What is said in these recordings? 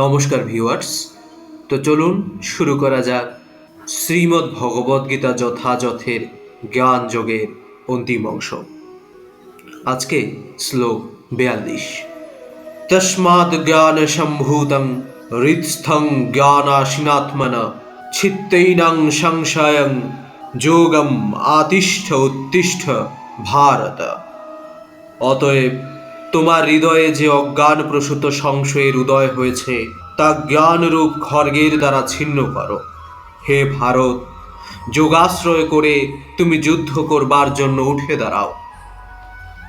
নমস্কার ভিউয়ার্স। তো চলুন শুরু করা যাক শ্রীমদ্ ভগবদ্গীতা যথাযথের জ্ঞান যোগের অন্তিম অংশ। আজকে শ্লোক বেয়াল্লিশ। তস্মাৎ জ্ঞান সম্ভূতং হৃৎস্থং জ্ঞানাশিনাত্মন ছিত্তৈনং সংশয়ং যোগম আতিষ্ঠ উত্তিষ্ঠ ভারত। অতএব তোমার হৃদয়ে যে অজ্ঞান প্রসূত সংশয়ের উদয় হয়েছে, তা জ্ঞানরূপ খর্গের দ্বারা ছিন্ন করো। হে ভারত, যোগাশ্রয় করে তুমি যুদ্ধ করবার জন্য উঠে দাঁড়াও।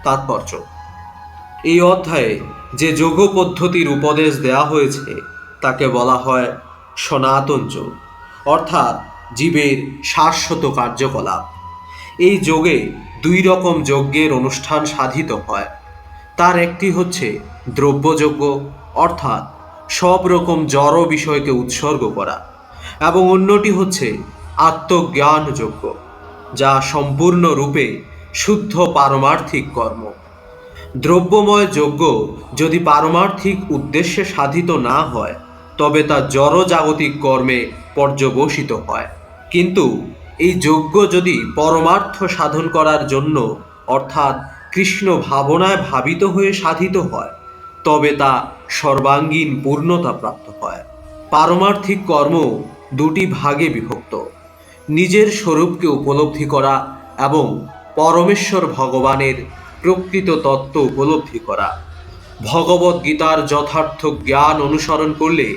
তাৎপর্য, এই অধ্যায়ে যে যোগ পদ্ধতির উপদেশ দেয়া হয়েছে, তাকে বলা হয় সনাতন যোগ, অর্থাৎ জীবের শাশ্বত কার্যকলাপ। এই যোগে দুই রকম যজ্ঞের অনুষ্ঠান সাধিত হয়। তার একটি হচ্ছে দ্রব্যযোগ্য, অর্থাৎ সব রকম জড় বিষয়কে উৎসর্গ করা, এবং অন্যটি হচ্ছে আত্মজ্ঞানযোগ্য, যা সম্পূর্ণরূপে শুদ্ধ পারমার্থিক কর্ম। দ্রব্যময় যজ্ঞ যদি পারমার্থিক উদ্দেশ্যে সাধিত না হয়, তবে তা জড় জাগতিক কর্মে পর্যবসিত হয়। কিন্তু এই যজ্ঞ যদি পরমার্থ সাধন করার জন্য, অর্থাৎ কৃষ্ণ ভাবনায় ভাবিত হয়ে সাধিত হয়, তবে তা সর্বাঙ্গীন পূর্ণতা প্রাপ্ত হয়। পারমার্থিক কর্ম দুটি ভাগে বিভক্ত। নিজের স্বরূপকে উপলব্ধি করা এবং পরমেশ্বর ভগবানের প্রকৃত তত্ত্ব উপলব্ধি করা। ভগবত গীতার যথার্থ জ্ঞান অনুসরণ করলে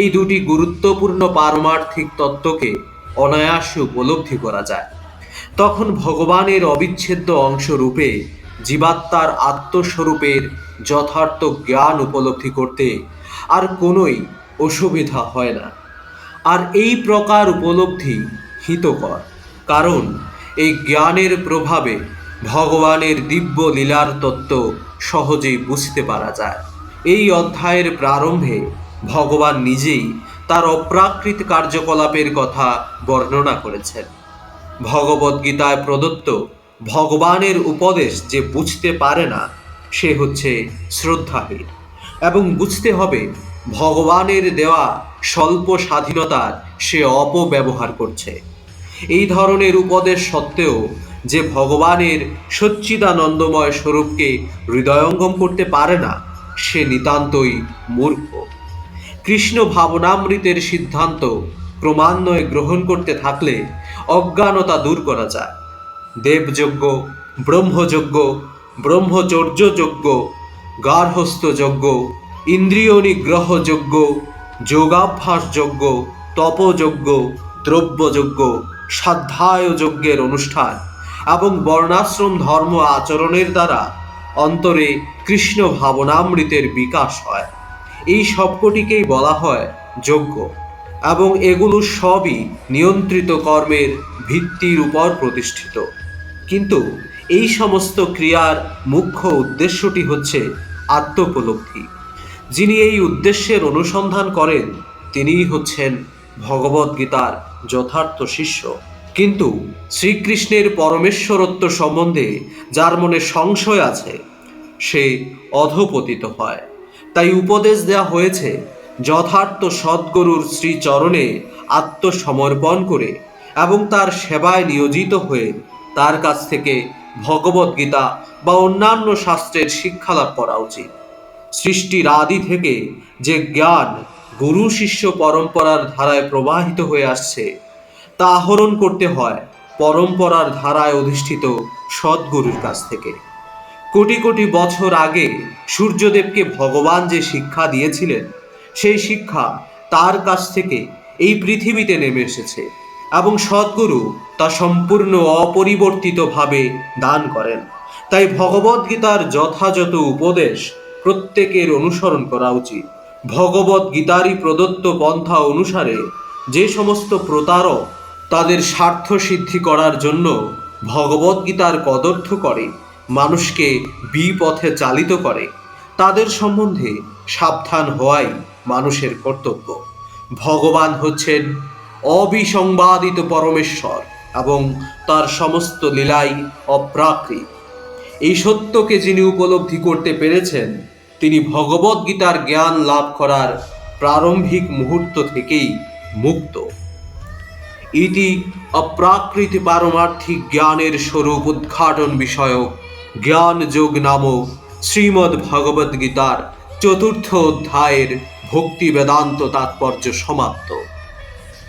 এই দুটি গুরুত্বপূর্ণ পারমার্থিক তত্ত্বকে অনায়াসে উপলব্ধি করা যায়। তখন ভগবানের অবিচ্ছেদ্য অংশ রূপে জীবাত্মার আত্মস্বরূপের যথার্থ জ্ঞান উপলব্ধি করতে আর কোনোই অসুবিধা হয় না। আর এই প্রকার উপলব্ধি হিতকর, কারণ এই জ্ঞানের প্রভাবে ভগবানের দিব্য লীলার তত্ত্ব সহজেই বুঝতে পারা যায়। এই অধ্যায়ের প্রারম্ভে ভগবান নিজেই তার অপ্রাকৃত কার্যকলাপের কথা বর্ণনা করেছেন। ভগবদ্গীতায় প্রদত্ত ভগবানের উপদেশ যে বুঝতে পারে না, সে হচ্ছে শ্রদ্ধাহীন। এবং বুঝতে হবে, ভগবানের দেওয়া স্বল্প স্বাধীনতার সে অপব্যবহার করছে। এই ধরনের উপদেশ সত্ত্বেও যে ভগবানের সচ্চিদানন্দময় স্বরূপকে হৃদয়ঙ্গম করতে পারে না, সে নিতান্তই মূর্খ। কৃষ্ণ ভাবনামৃতের সিদ্ধান্ত ক্রমান্বয়ে গ্রহণ করতে থাকলে অজ্ঞানতা দূর করা যায়। দেবযজ্ঞ, ব্রহ্মযজ্ঞ, ব্রহ্মচর্যযজ্ঞ, গার্হস্থ্যযজ্ঞ ইন্দ্রিয় নিগ্রহ যজ্ঞ যোগাভ্যাস যজ্ঞ তপযজ্ঞ, দ্রব্যযজ্ঞ সাধ্যায় যজ্ঞের অনুষ্ঠান এবং বর্ণাশ্রম ধর্ম আচরণের দ্বারা অন্তরে কৃষ্ণ ভাবনামৃতের বিকাশ হয়। এই সবকটিকেই বলা হয় যজ্ঞ এবং এগুলো সবই নিয়ন্ত্রিত কর্মের ভিত্তির উপর প্রতিষ্ঠিত। কিন্তু এই সমস্ত ক্রিয়ার মুখ্য উদ্দেশ্যটি হচ্ছে আত্মোপলব্ধি। যিনি এই উদ্দেশ্যের অনুসন্ধান করেন, তিনিই হচ্ছেন ভগবদ্গীতার যথার্থ শিষ্য। কিন্তু শ্রীকৃষ্ণের পরমেশ্বরত্ব সম্বন্ধে যার মনে সংশয় আছে, সে অধপতিত হয়। তাই উপদেশ দেওয়া হয়েছে, যথার্থ সদ্গুরুর শ্রীচরণে আত্মসমর্পণ করে এবং তার সেবায় নিয়োজিত হয়ে তার কাছ থেকে ভগবদ্গীতা বা অন্যান্য শাস্ত্রের শিক্ষা শিক্ষালাভ করা উচিত। সৃষ্টির আদি থেকে যে জ্ঞান গুরু শিষ্য পরম্পরার ধারায় প্রবাহিত হয়ে আসছে, তা আহরণ করতে হয় পরম্পরার ধারায় অধিষ্ঠিত সদ্গুরুর কাছ থেকে। কোটি কোটি বছর আগে সূর্যদেবকে ভগবান যে শিক্ষা দিয়েছিলেন, সেই শিক্ষা তার কাছ থেকে এই পৃথিবীতে নেমে এসেছে। এবং সদ্গুরু তা সম্পূর্ণ অপরিবর্তিতভাবে দান করেন। তাই ভগবদ্গীতার যথাযথ উপদেশ প্রত্যেকের অনুসরণ করা উচিত। ভগবত গীতারই প্রদত্ত পন্থা অনুসারে যে সমস্ত প্রতারক তাদের স্বার্থ সিদ্ধি করার জন্য ভগবদ্গীতার কদর্থ করে, মানুষকে বিপথে চালিত করে, তাদের সম্বন্ধে সাবধান হওয়াই মানুষের কর্তব্য। ভগবান হচ্ছেন অবিসংবাদিত পরমেশ্বর এবং তার সমস্ত লীলাই অপ্রাকৃত। এই সত্যকে যিনি উপলব্ধি করতে পেরেছেন, তিনি ভগবদ্গীতার জ্ঞান লাভ করার প্রারম্ভিক মুহূর্ত থেকেই মুক্ত। এটি অপ্রাকৃত পারমার্থিক জ্ঞানের স্বরূপ উদ্ঘাটন বিষয়ক জ্ঞান যোগ নামক শ্রীমদ্ ভগবদ গীতার চতুর্থ অধ্যায়ের ভক্তি বেদান্ত তাৎপর্য সমাপ্ত।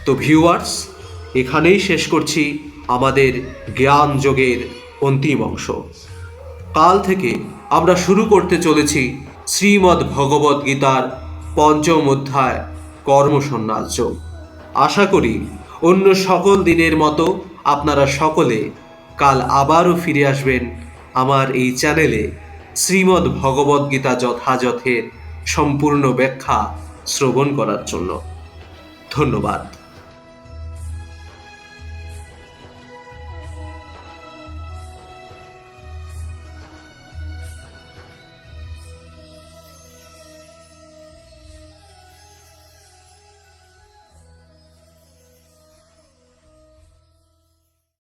তো ভিউয়ার্স এখানেই শেষ করছি আমাদের জ্ঞান যোগের অন্তিম অংশ। কাল থেকে আমরা শুরু করতে চলেছি শ্রীমদ্ ভগবদ গীতার পঞ্চম অধ্যায়, কর্মসন্ন্যাস যোগ। আশা করি অন্য সকল দিনের মতো আপনারা সকলে কাল আবারও ফিরে আসবেন আমার এই চ্যানেলে শ্রীমদ্ ভগবদ গীতা যথাযথের সম্পূর্ণ ব্যাখ্যা শ্রবণ করার জন্য। ধন্যবাদ।